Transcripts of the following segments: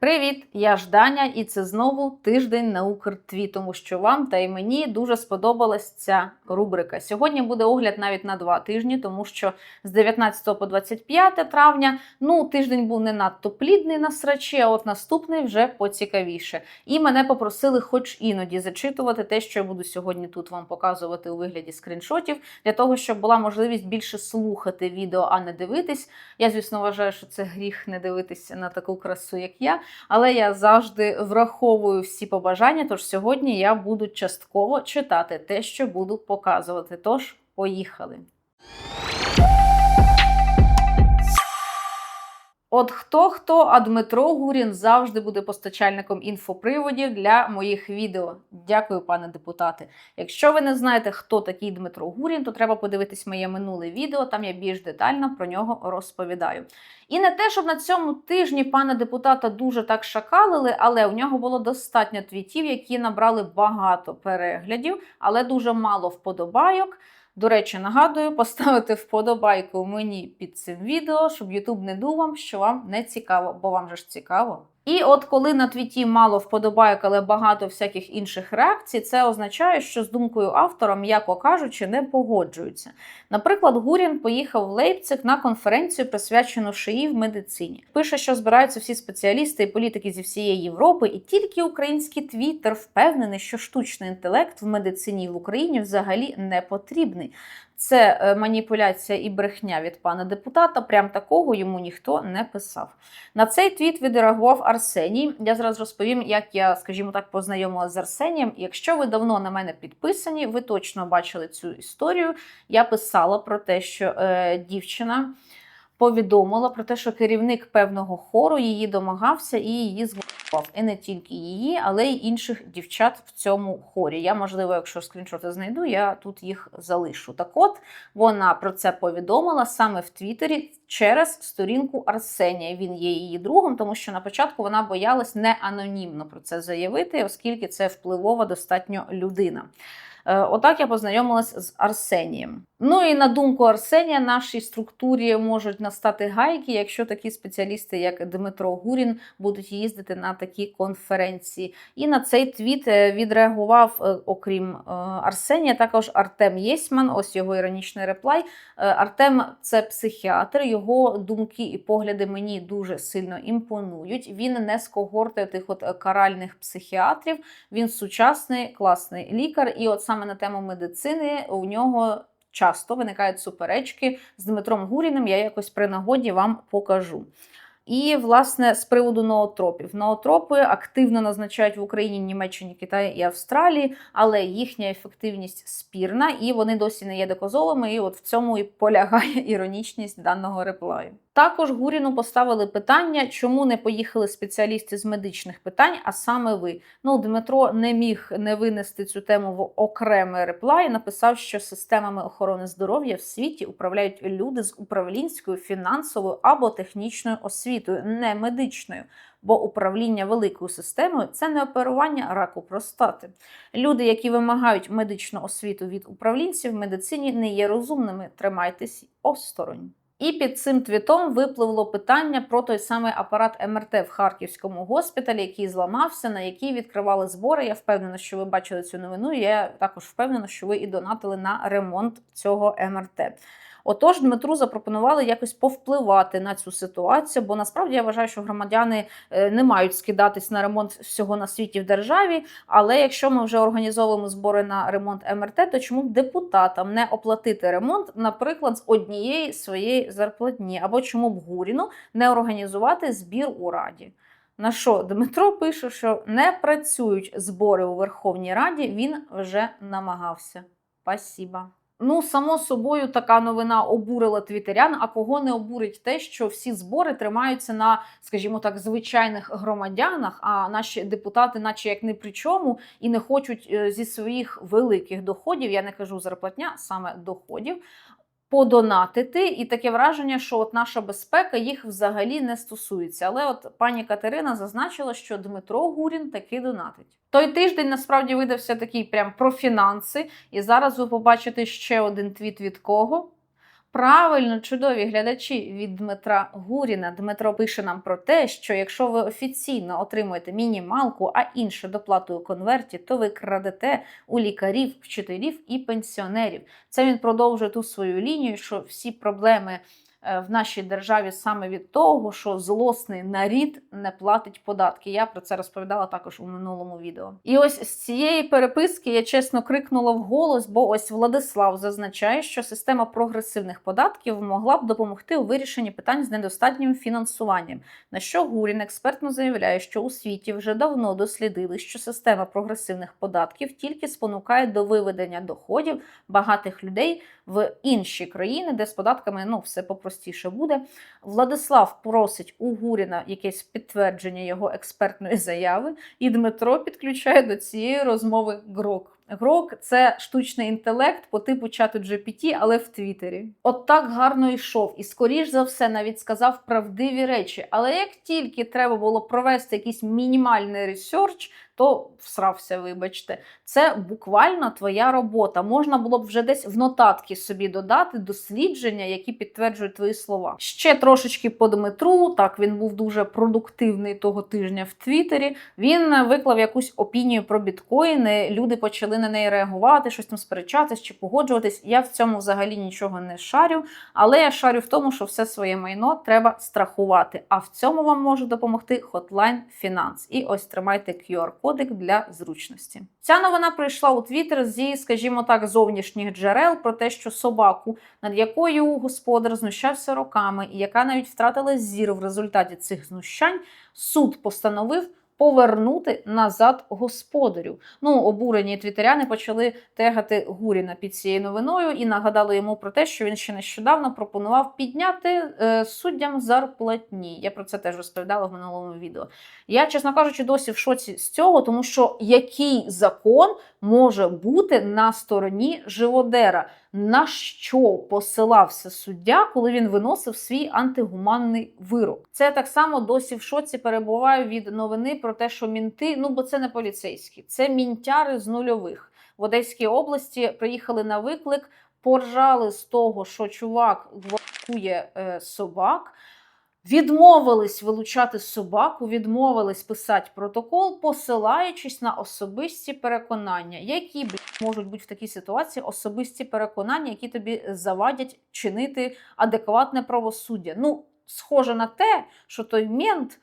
Привіт, я Жданя, і це знову тиждень на Укртві, тому що вам та й мені дуже сподобалась ця рубрика. Сьогодні буде огляд навіть на два тижні, тому що з 19 по 25 травня ну тиждень був не надто плідний на срачі, а от наступний вже поцікавіше. І мене попросили, хоч іноді, зачитувати те, що я буду сьогодні тут вам показувати у вигляді скріншотів, для того, щоб була можливість більше слухати відео, а не дивитись. Я, звісно, вважаю, що це гріх не дивитися на таку красу, як я. Але я завжди враховую всі побажання. Тож сьогодні я буду частково читати те, що буду показувати. Тож, поїхали. От хто хто, а Дмитро Гурін завжди буде постачальником інфоприводів для моїх відео. Дякую, пане депутате. Якщо ви не знаєте, хто такий Дмитро Гурін, то треба подивитись моє минуле відео. Там я більш детально про нього розповідаю. І не те, щоб на цьому тижні пана депутата дуже так шакалили, але у нього було достатньо твітів, які набрали багато переглядів, але дуже мало вподобайок. До речі, нагадую, поставити вподобайку мені під цим відео, щоб Ютуб не думав, що вам не цікаво, бо вам же ж цікаво. І от коли на твіті мало вподобайок, але багато всяких інших реакцій, це означає, що з думкою автора, м'яко кажучи, не погоджуються. Наприклад, Гурін поїхав в Лейпциг на конференцію, присвячену шиї в медицині. Пише, що збираються всі спеціалісти і політики зі всієї Європи, і тільки український твіттер впевнений, що штучний інтелект в медицині в Україні взагалі не потрібний. Це е, маніпуляція і брехня від пана депутата. Прям такого йому ніхто не писав. На цей твіт відреагував Арсеній. Я зараз розповім, як я, скажімо так, познайомилася з Арсенієм. Якщо ви давно на мене підписані, ви точно бачили цю історію. Я писала про те, що е, дівчина повідомила про те, що керівник певного хору її домагався і її зґвалтував. І не тільки її, але й інших дівчат в цьому хорі. Я, можливо, якщо скріншоти знайду, я тут їх залишу. Так от вона про це повідомила саме в Твіттері через сторінку Арсенія. Він є її другом, тому що на початку вона боялась не анонімно про це заявити, оскільки це впливова достатньо людина. Е, Отак я познайомилась з Арсенієм. Ну і на думку Арсенія, нашій структурі можуть настати гайки, якщо такі спеціалісти, як Дмитро Гурін, будуть їздити на такі конференції. І на цей твіт е, відреагував, е, окрім е, Арсенія, також Артем Єсьман. Ось його іронічний реплай. Артем це психіатр. Його думки і погляди мені дуже сильно імпонують. Він не з когорти тих от каральних психіатрів. Він сучасний, класний лікар. І от саме на тему медицини у нього часто виникають суперечки з Дмитром Гуріним. Я якось при нагоді вам покажу. І, власне, з приводу ноотропів. Ноотропи активно назначають в Україні, Німеччині, Китаї і Австралії, але їхня ефективність спірна і вони досі не є доказовими. І от в цьому і полягає іронічність даного реплаю. Також Гуріну поставили питання, чому не поїхали спеціалісти з медичних питань, а саме ви. Ну, Дмитро не міг не винести цю тему в окремий реплай. Написав, що системами охорони здоров'я в світі управляють люди з управлінською, фінансовою або технічною освітою, не медичною. Бо управління великою системою це не оперування раку простати. Люди, які вимагають медичну освіту від управлінців в медицині, не є розумними. Тримайтесь осторонь. І під цим твітом випливло питання про той самий апарат МРТ в Харківському госпіталі, який зламався, на який відкривали збори. Я впевнена, що ви бачили цю новину. Я також впевнена, що ви і донатили на ремонт цього МРТ. Отож, Дмитру запропонували якось повпливати на цю ситуацію, бо насправді я вважаю, що громадяни е, не мають скидатись на ремонт всього на світі в державі. Але якщо ми вже організовуємо збори на ремонт МРТ, то чому б депутатам не оплатити ремонт, наприклад, з однієї своєї зарплатні, або чому б Гуріну не організувати збір у раді? На що Дмитро пише, що не працюють збори у Верховній Раді, він вже намагався. Спасіба. Ну, само собою, така новина обурила твітерян. А кого не обурить те, що всі збори тримаються на, скажімо так, звичайних громадянах, а наші депутати, наче як не при чому, і не хочуть е, зі своїх великих доходів, я не кажу зарплатня, саме доходів. Подонатити, і таке враження, що от наша безпека їх взагалі не стосується. Але от пані Катерина зазначила, що Дмитро Гурін таки донатить. Той тиждень насправді видався такий прям про фінанси. І зараз ви побачите ще один твіт від кого? Правильно, чудові глядачі від Дмитра Гуріна. Дмитро пише нам про те, що якщо ви офіційно отримуєте мінімалку, а інше доплату у конверті, то ви крадете у лікарів, вчителів і пенсіонерів. Це він продовжує ту свою лінію, що всі проблеми в нашій державі саме від того, що злосний нарід не платить податки. Я про це розповідала також у минулому відео. І ось з цієї переписки я чесно крикнула вголос, бо ось Владислав зазначає, що система прогресивних податків могла б допомогти у вирішенні питань з недостатнім фінансуванням. На що Гурін експертно заявляє, що у світі вже давно дослідили, що система прогресивних податків тільки спонукає до виведення доходів багатих людей в інші країни, де з податками ну все попростіше буде. Владислав просить у Гуріна якесь підтвердження його експертної заяви, і Дмитро підключає до цієї розмови Грок. Грок це штучний інтелект по типу чату GPT, але в Твіттері. От так гарно йшов, і скоріш за все навіть сказав правдиві речі. Але як тільки треба було провести якийсь мінімальний ресерч, то всрався, вибачте. Це буквально твоя робота. Можна було б вже десь в нотатки собі додати дослідження, які підтверджують твої слова. Ще трошечки по Дмитру. Так він був дуже продуктивний того тижня в Твіттері. Він виклав якусь опінію про біткоїни. Люди почали на неї реагувати, щось там сперечатись чи погоджуватись. Я в цьому взагалі нічого не шарю. Але я шарю в тому, що все своє майно треба страхувати. А в цьому вам може допомогти Hotline Finance. І ось тримайте QR-кодик для зручності. Ця новина прийшла у Твіттер зі, скажімо так, зовнішніх джерел про те, що собаку, над якою господар знущався роками, і яка навіть втратила зір в результаті цих знущань, суд постановив. Повернути назад господарю. Ну, обурені твітеряни почали тегати Гуріна під цією новиною і нагадали йому про те, що він ще нещодавно пропонував підняти е, суддям зарплатні. Я про це теж розповідала в минулому відео. Я, чесно кажучи, досі в шоці з цього, тому що який закон може бути на стороні живодера? На що посилався суддя, коли він виносив свій антигуманний вирок? Це так само досі в шоці перебуваю від новини про те, що мінти, ну бо це не поліцейські, це мінтяри з нульових в Одеській області. Приїхали на виклик, поржали з того, що чувак гвалтує е, собак. Відмовились вилучати собаку, відмовились писати протокол, посилаючись на особисті переконання, які блядь, можуть бути в такій ситуації особисті переконання, які тобі завадять чинити адекватне правосуддя. Ну, схоже на те, що той мент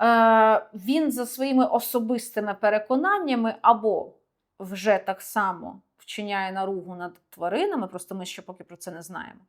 е, він за своїми особистими переконаннями або вже так само вчиняє наругу над тваринами, просто ми ще поки про це не знаємо,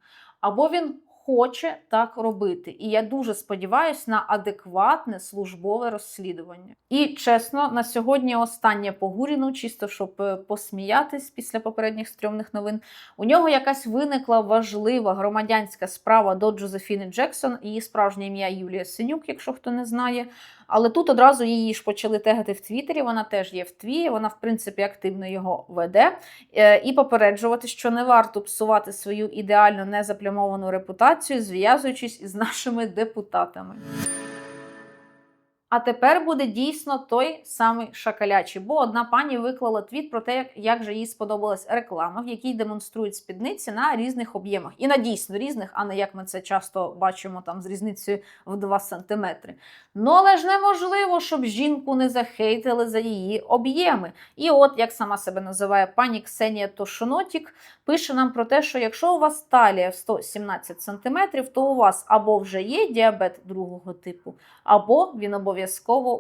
або він хоче так робити. І я дуже сподіваюся на адекватне службове розслідування. І чесно, на сьогодні останнє по Гуріну, чисто щоб е, посміятись після попередніх стрьомних новин. У нього якась виникла важлива громадянська справа до Джозефіни Джексон, її справжнє ім'я Юлія Синюк, якщо хто не знає. Але тут одразу її ж почали тегати в Твіттері. Вона теж є в тві, вона, в принципі, активно його веде. Е, І попереджувати, що не варто псувати свою ідеально незаплямовану репутацію, зв'язуючись із нашими депутатами. А тепер буде дійсно той самий шакалячий, бо одна пані виклала твіт про те, як, же їй сподобалась реклама, в якій демонструють спідниці на різних об'ємах. І на дійсно різних, а не як ми це часто бачимо там з різницею в 2 сантиметри. Ну але ж неможливо, щоб жінку не захейтили за її об'єми. І от, як сама себе називає пані Ксенія Тошонотік, пише нам про те, що якщо у вас талія в 117 см, то у вас або вже є діабет другого типу, або він обов'язково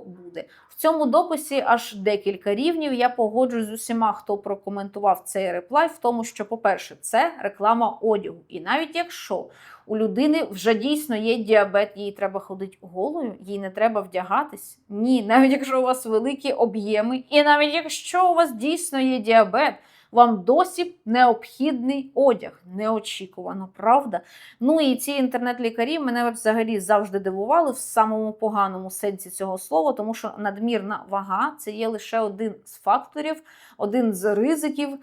буде. В цьому дописі аж декілька рівнів. Я погоджуюсь з усіма, хто прокоментував цей реплай, в тому, що, по-перше, це реклама одягу. І навіть якщо у людини вже дійсно є діабет, їй треба ходити голою, їй не треба вдягатись. Ні, навіть якщо у вас великі об'єми, і навіть якщо у вас дійсно є діабет. Вам досі необхідний одяг. Неочікувано, правда? Ну і ці інтернет-лікарі мене взагалі завжди дивували в самому поганому сенсі цього слова, тому що надмірна вага це є лише один з факторів, один з ризиків е,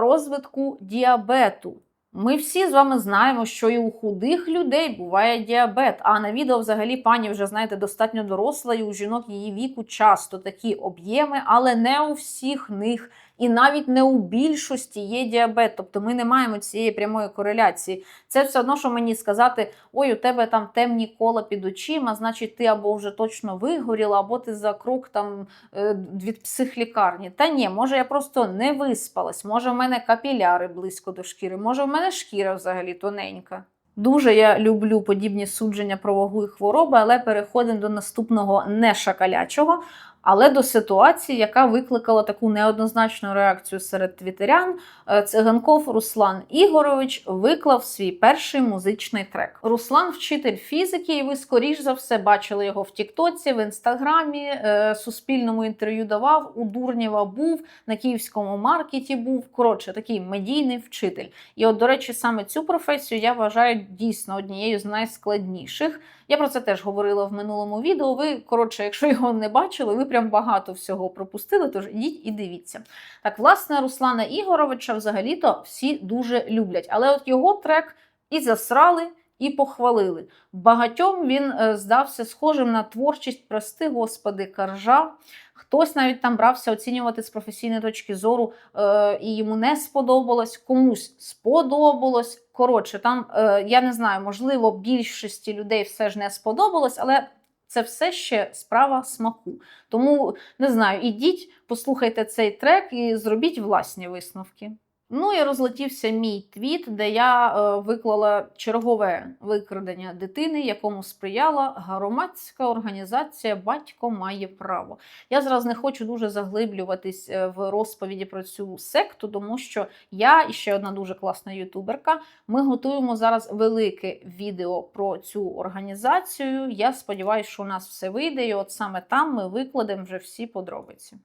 розвитку діабету. Ми всі з вами знаємо, що і у худих людей буває діабет. А на відео взагалі пані вже знаєте достатньо доросла, і у жінок її віку часто такі об'єми, але не у всіх них І навіть не у більшості є діабет, тобто ми не маємо цієї прямої кореляції. Це все одно, що мені сказати: ой, у тебе там темні кола під очима, значить, ти або вже точно вигоріла, або ти за крок там е, від психлікарні. Та ні, може я просто не виспалась, може в мене капіляри близько до шкіри, може в мене шкіра взагалі тоненька. Дуже я люблю подібні судження про вагу і хвороби, але переходимо до наступного не шакалячого, але до ситуації, яка викликала таку неоднозначну реакцію серед твітерян. Е, Циганков Руслан Ігорович виклав свій перший музичний трек. Руслан вчитель фізики, і ви скоріш за все бачили його в Тіктоці, в інстаграмі, е, суспільному інтерв'ю давав. У Дурнєва був на київському маркеті. Був коротше такий медійний вчитель. І, от, до речі, саме цю професію я вважаю дійсно однією з найскладніших. Я про це теж говорила в минулому відео. Ви, коротше, якщо його не бачили, ви прям багато всього пропустили, тож ідіть і дивіться. Так, власне, Руслана Ігоровича взагалі-то всі дуже люблять. Але от його трек і засрали, і похвалили. Багатьом він е, здався схожим на творчість, прости, господи, каржа. Хтось навіть там брався оцінювати з професійної точки зору, е, і йому не сподобалось, комусь сподобалось. Коротше, там е, я не знаю, можливо, більшості людей все ж не сподобалось, але це все ще справа смаку. Тому не знаю, ідіть, послухайте цей трек і зробіть власні висновки. Ну і розлетівся мій твіт, де я е, виклала чергове викрадення дитини, якому сприяла громадська організація Батько має право. Я зараз не хочу дуже заглиблюватись е, в розповіді про цю секту, тому що я і ще одна дуже класна ютуберка. Ми готуємо зараз велике відео про цю організацію. Я сподіваюся, що у нас все вийде, і от саме там ми викладемо вже всі подробиці.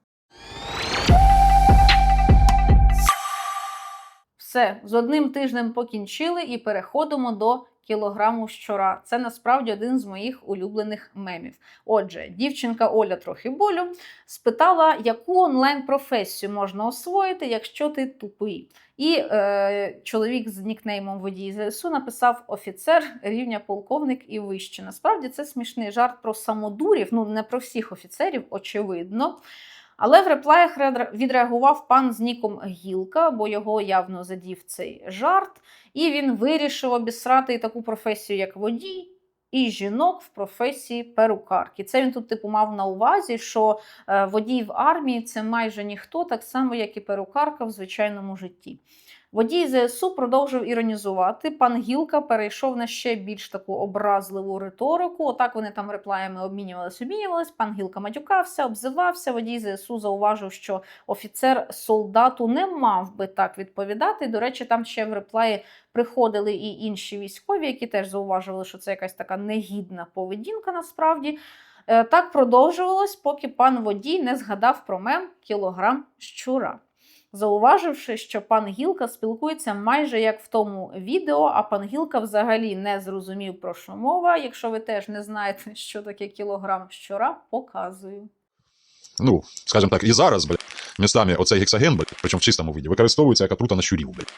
Все, з одним тижнем покінчили і переходимо до кілограму щора. Це насправді один з моїх улюблених мемів. Отже, дівчинка Оля трохи болю спитала, яку онлайн-професію можна освоїти, якщо ти тупий. І е, чоловік з нікнеймом водій ЗСУ написав офіцер рівня полковник і вище. Насправді це смішний жарт про самодурів, ну не про всіх офіцерів, очевидно. Але в реплаях відреагував пан з ніком Гілка, бо його явно задів цей жарт, і він вирішив обісрати і таку професію, як водій, і жінок в професії перукарки. Це він тут типу мав на увазі, що е, водій в армії це майже ніхто, так само, як і перукарка в звичайному житті. Водій ЗСУ продовжив іронізувати. Пан Гілка перейшов на ще більш таку образливу риторику. Отак вони там реплаями обмінювались, обмінювались. Пан Гілка матюкався, обзивався. Водій ЗСУ зауважив, що офіцер солдату не мав би так відповідати. До речі, там ще в реплаї приходили і інші військові, які теж зауважували, що це якась така негідна поведінка насправді. Е, Так продовжувалось, поки пан водій не згадав про мем кілограм щура. Зауваживши, що пан Гілка спілкується майже як в тому відео, а пан Гілка взагалі не зрозумів про що мова. Якщо ви теж не знаєте, що таке кілограм щура, показую. ну, скажімо так, і зараз, блядь, містами оцей гексаген, блядь, причому в чистому виді, використовується як отрута на щурів, блядь.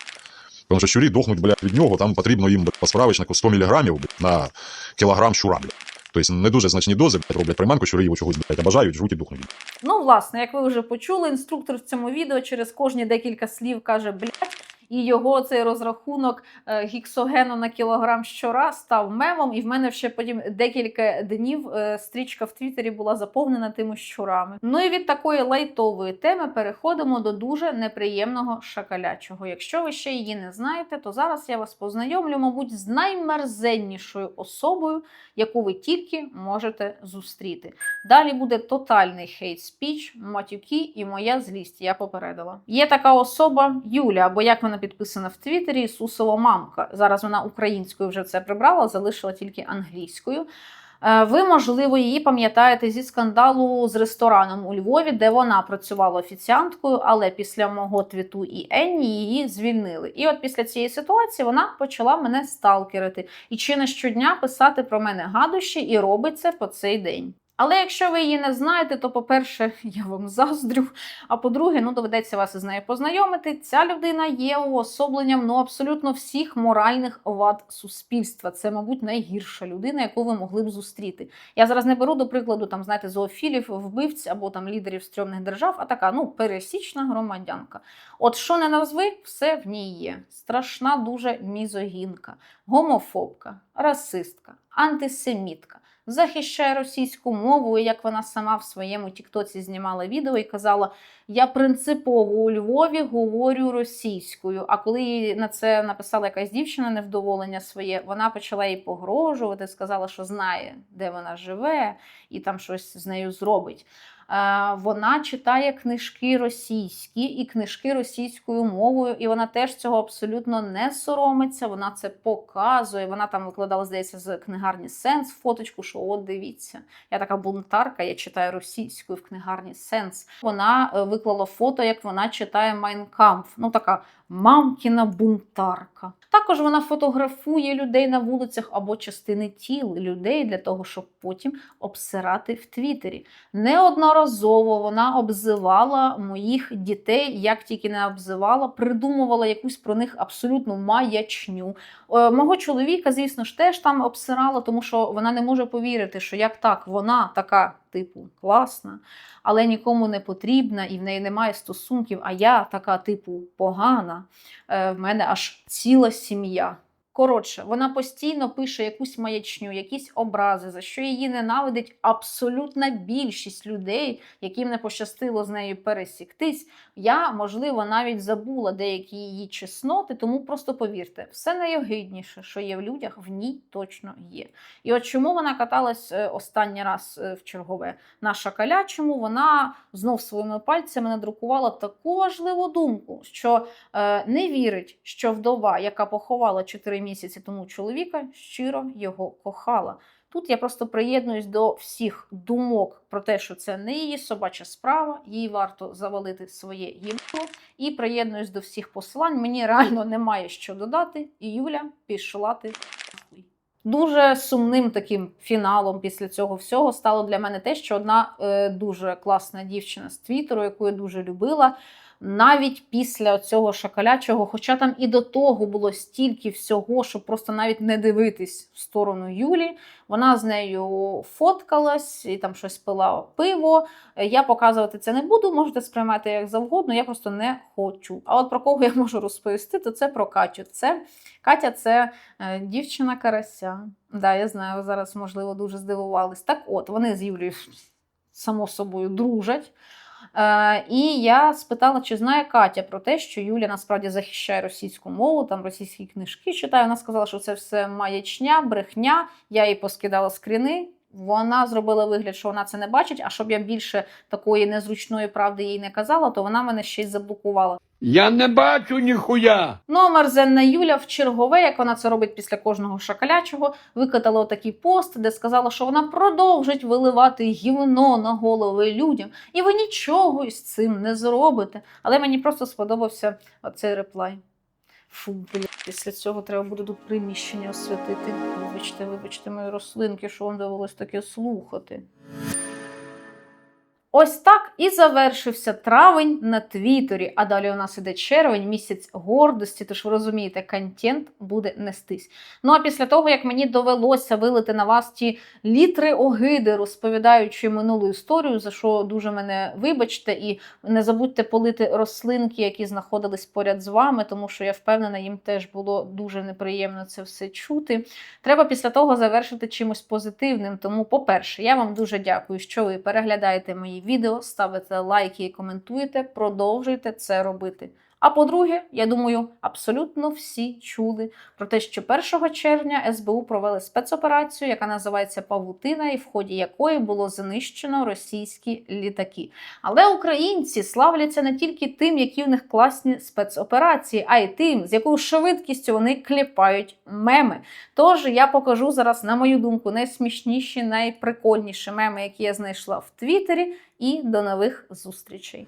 Тому що щурі дохнуть, блядь, від нього, там потрібно їм блядь, по справочнику 100 мг блядь, на кілограм щура, блядь. Тобто не дуже значні дози, роблять приманку, щури його чогось, блядь, обажають, жуть і дохнуть. Ну, власне, як ви вже почули, інструктор в цьому відео через кожні декілька слів каже блять. І його цей розрахунок е, гіксогену на кілограм щора став мемом. І в мене ще потім декілька днів е, стрічка в Твіттері була заповнена тими щурами. Ну і від такої лайтової теми переходимо до дуже неприємного шакалячого. Якщо ви ще її не знаєте, то зараз я вас познайомлю, мабуть, з наймерзеннішою особою, яку ви тільки можете зустріти. Далі буде тотальний хейт спіч, матюки і моя злість. Я попередила. Є така особа Юля, або як вона підписана в Твіттері, Ісусова мамка. Зараз вона українською вже це прибрала, залишила тільки англійською. Е, Ви, можливо, її пам'ятаєте зі скандалу з рестораном у Львові, де вона працювала офіціанткою, але після мого твіту і Енні її звільнили. І от після цієї ситуації вона почала мене сталкерити і чи не щодня писати про мене гадощі, і робить це по цей день. Але якщо ви її не знаєте, то, по-перше, я вам заздрю. А по-друге, ну доведеться вас із нею познайомити. Ця людина є уособленням ну абсолютно всіх моральних вад суспільства. Це, мабуть, найгірша людина, яку ви могли б зустріти. Я зараз не беру до прикладу там, знаєте, зоофілів, вбивць або там лідерів стрьомних держав, а така ну пересічна громадянка. От що не назви, все в ній є. Страшна дуже мізогінка, гомофобка, расистка, антисемітка. Захищає російську мову, і як вона сама в своєму Тіктоці знімала відео і казала: Я принципово у Львові говорю російською. А коли їй на це написала якась дівчина невдоволення своє, вона почала їй погрожувати, сказала, що знає, де вона живе, і там щось з нею зробить. Е, Вона читає книжки російські і книжки російською мовою, і вона теж цього абсолютно не соромиться. Вона це показує. Вона там викладала, здається, з книгарні Сенс фоточку, що от дивіться, я така бунтарка, я читаю російською в книгарні Сенс. Вона е, виклала фото, як вона читає Майнкамф. Ну така мамкіна бунтарка. Також вона фотографує людей на вулицях або частини тіл людей для того, щоб потім обсирати в Твіттері. Неодноразово вона обзивала моїх дітей, як тільки не обзивала, придумувала якусь про них абсолютну маячню. Е, Мого чоловіка, звісно ж, теж там обсирала, тому що вона не може повірити, що як так, вона така, типу, класна, але нікому не потрібна і в неї немає стосунків. А я така, типу, погана. Е, В мене аж ціла сім'я. Коротше, вона постійно пише якусь маячню, якісь образи, за що її ненавидить абсолютна більшість людей, яким не пощастило з нею пересіктись. Я, можливо, навіть забула деякі її чесноти, тому просто повірте, все найогидніше, що є в людях, в ній точно є. І от чому вона каталась е, останній раз е, в чергове на шакалячому, вона знов своїми пальцями надрукувала таку важливу думку, що е, не вірить, що вдова, яка поховала 4 місяці тому чоловіка, щиро його кохала. Тут я просто приєднуюсь до всіх думок про те, що це не її собача справа, їй варто завалити своє їбло. І приєднуюсь до всіх посилань. Мені реально немає що додати. І Юля пішла ти. Дуже сумним таким фіналом після цього всього стало для мене те, що одна е, дуже класна дівчина з Твіттеру, яку я дуже любила, навіть після цього шакалячого, хоча там і до того було стільки всього, щоб просто навіть не дивитись в сторону Юлі. Вона з нею фоткалась і там щось пила пиво. Я показувати це не буду, можете сприймати як завгодно, я просто не хочу. А от про кого я можу розповісти, то це про Катю. Це Катя це е, дівчина карася. Да, я знаю, зараз, можливо, дуже здивувались. Так от, вони з Юлією, само собою, дружать. Е, і я спитала, чи знає Катя про те, що Юля насправді захищає російську мову, там російські книжки читає. Вона сказала, що це все маячня, брехня. Я їй поскидала скріни. Вона зробила вигляд, що вона це не бачить. А щоб я більше такої незручної правди їй не казала, то вона мене ще й заблокувала. Я не бачу ніхуя. Ну, а мерзенна Юля в чергове, як вона це робить після кожного шакалячого, викатала отакий пост, де сказала, що вона продовжить виливати гівно на голови людям, і ви нічого із цим не зробите. Але мені просто сподобався оцей реплай. Фу, блядь, після цього треба буде тут приміщення освятити. Вибачте, вибачте, мої рослинки, що вам довелось таке слухати. Ось так і завершився травень на Твіттері. А далі у нас іде червень, місяць гордості. Тож ви розумієте, контент буде нестись. Ну а після того, як мені довелося вилити на вас ті літри огиди, розповідаючи минулу історію, за що дуже мене вибачте, і не забудьте полити рослинки, які знаходились поряд з вами, тому що я впевнена, їм теж було дуже неприємно це все чути. Треба після того завершити чимось позитивним. Тому, по-перше, я вам дуже дякую, що ви переглядаєте відео, ставите лайки і коментуєте. Продовжуйте це робити. А по-друге, я думаю, абсолютно всі чули про те, що 1 червня СБУ провели спецоперацію, яка називається Павутина, і в ході якої було знищено російські літаки. Але українці славляться не тільки тим, які в них класні спецоперації, а й тим, з якою швидкістю вони кліпають меми. Тож я покажу зараз, на мою думку, найсмішніші, найприкольніші меми, які я знайшла в Твіттері. І до нових зустрічей.